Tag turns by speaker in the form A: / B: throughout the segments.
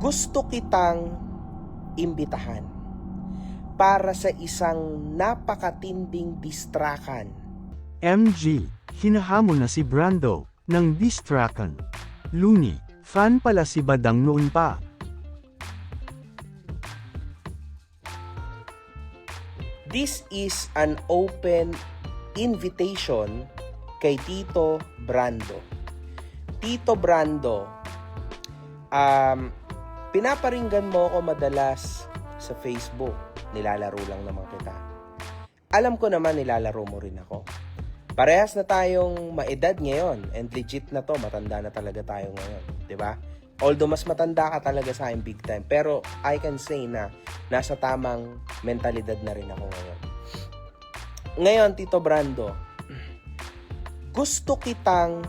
A: gusto kitang imbitahan para sa isang napakatinding distrakan.
B: MG, hinahamon na si Brando, ng distrakan. Looney, fan pala si Badang noon pa.
A: This is an open invitation kay Tito Brando. Tito Brando, um, pinaparinggan mo ako madalas sa Facebook. Nilalaro lang naman kita. Alam ko naman nilalaro mo rin ako. Parehas na tayong maedad ngayon and legit na to, matanda na talaga tayo ngayon, 'di ba? Although mas matanda ka talaga sa akin big time, pero I can say na nasa tamang mentalidad na rin ako ngayon. Ngayon, Tito Brando, gusto kitang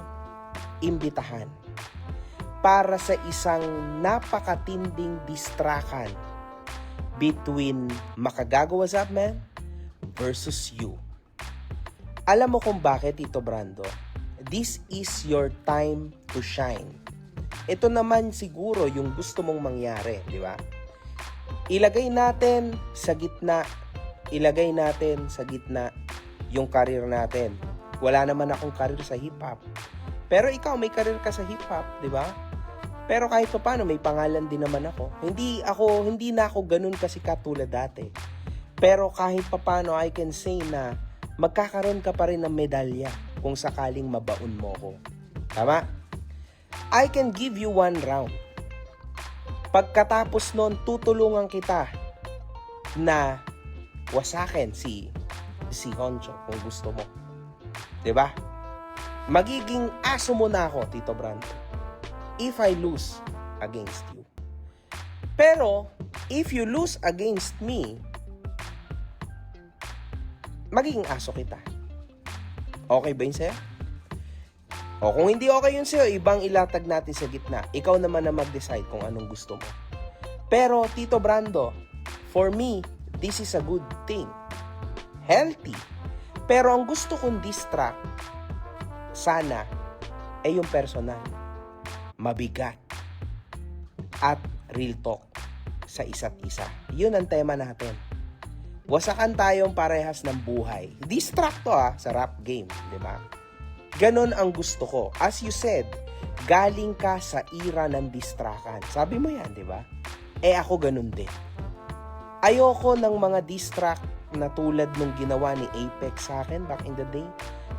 A: imbitahan para sa isang napakatinding distrakan between Makagago What's Up Man versus you. Alam mo kung bakit, Tito Brando? This is your time to shine. Ito naman siguro yung gusto mong mangyari, di ba? Ilagay natin sa gitna, ilagay natin sa gitna yung karir natin. Wala naman akong karir sa hip-hop. Pero ikaw, may karir ka sa hip-hop, di ba? Pero kahit pa paano, may pangalan din naman ako. Hindi ako, hindi na ako ganun kasikat tulad dati. Pero kahit pa paano, I can say na magkakaroon ka pa rin ng medalya kung sakaling mabaon mo ko. Tama? I can give you one round. Pagkatapos nun, tutulungan kita na wasakin si si Honcho kung gusto mo. 'Di ba? Magiging aso mo na ako, Tito Brando. If I lose against you. Pero, if you lose against me, magiging aso kita. Okay ba yun sa'yo? O kung hindi okay yun sa'yo, ibang ilatag natin sa gitna. Ikaw naman na mag-decide kung anong gusto mo. Pero, Tito Brando, for me, this is a good thing. Healthy. Pero ang gusto kong distract, sana, ay yung personal. Mabigat. At real talk sa isa't isa. Yun ang tema natin. Wasakan tayong parehas ng buhay. Distract to ah, sa rap game, di ba? Ganon ang gusto ko. As you said, galing ka sa era ng distrakan. Sabi mo yan, di ba? Eh ako ganun din. Ayoko ng mga distract na tulad nung ginawa ni Apex sa akin back in the day,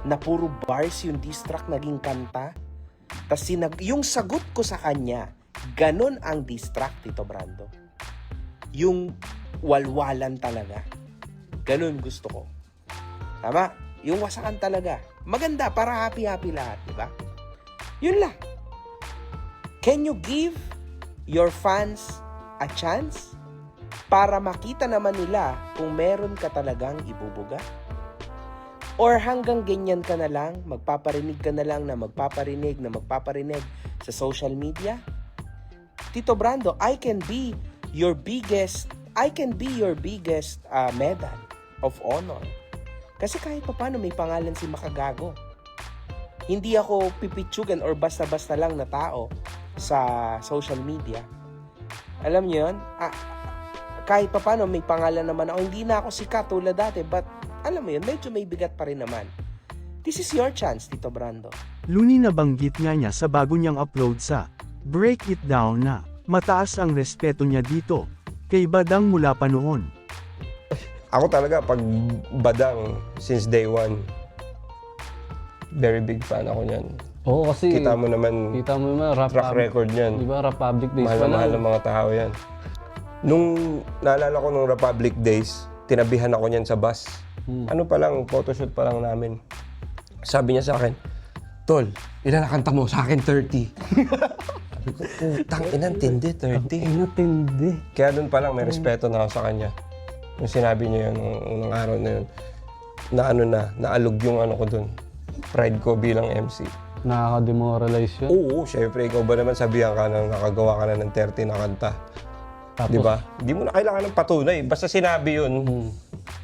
A: na puro bars yung distract naging kanta. Tapos sinag- yung sagot ko sa kanya, ganon ang distract, Tito Brando. Yung walwalan talaga. Ganon gusto ko. Tama? Yung wasakan talaga. Maganda para happy-happy lahat, di ba? Yun lang. Can you give your fans a chance para makita naman nila kung meron ka talagang ibubuga? Or hanggang ganyan ka na lang, magpaparinig ka na lang na magpaparinig na magpaparinig sa social media? Tito Brando, I can be your biggest, I can be your biggest uh, medal of honor. Kasi kahit pa paano may pangalan si Makagago. Hindi ako pipitsugan or basta-basta lang na tao sa social media. Alam niyo yun? Ah, kahit pa paano may pangalan naman ako. Hindi na ako sikat tulad dati but alam mo yun, medyo may bigat pa rin naman. This is your chance, Tito Brando.
B: Looney nabanggit nga niya sa bago niyang upload sa Break It Down na mataas ang respeto niya dito kay Badang mula pa noon.
C: Ako talaga, pag badang, since day one, very big fan ako niyan.
D: Oo, kasi
C: Kita mo naman,
D: kita mo naman, rap
C: track record niyan.
D: Di ba, Republic Days
C: Mahal
D: pa
C: na mahal ng mga tao yan. Nung naalala ko nung Republic Days, tinabihan ako niyan sa bus.
D: Hmm.
C: Ano pa lang, photoshoot pa lang namin. Sabi niya sa akin, Tol, ilan na kanta mo? Sa akin, 30. Sabi ko, putang inang tindi, 30.
D: Inatindi.
C: Kaya doon pa lang, may respeto na ako sa kanya. Yung sinabi niya yun, nung unang araw na yun, na ano na, naalog yung ano ko doon. Pride ko bilang MC.
D: Nakaka-demoralize yun.
C: Oo, syempre, ikaw ba naman sabihan ka na nakagawa ka na ng 30 na kanta?
D: Tapos,
C: Di ba? Di mo na kailangan ng patunay. Basta sinabi yun,
D: hmm,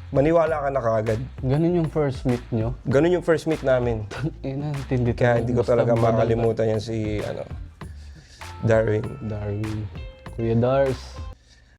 C: maniwala ka na kaagad.
D: ganun yung first meet nyo.
C: Ganun yung first meet namin.
D: Inatindi
C: Kaya hindi ko talaga makalimutan yan si, ano, Darwin.
D: Darwin. Kuya Dars.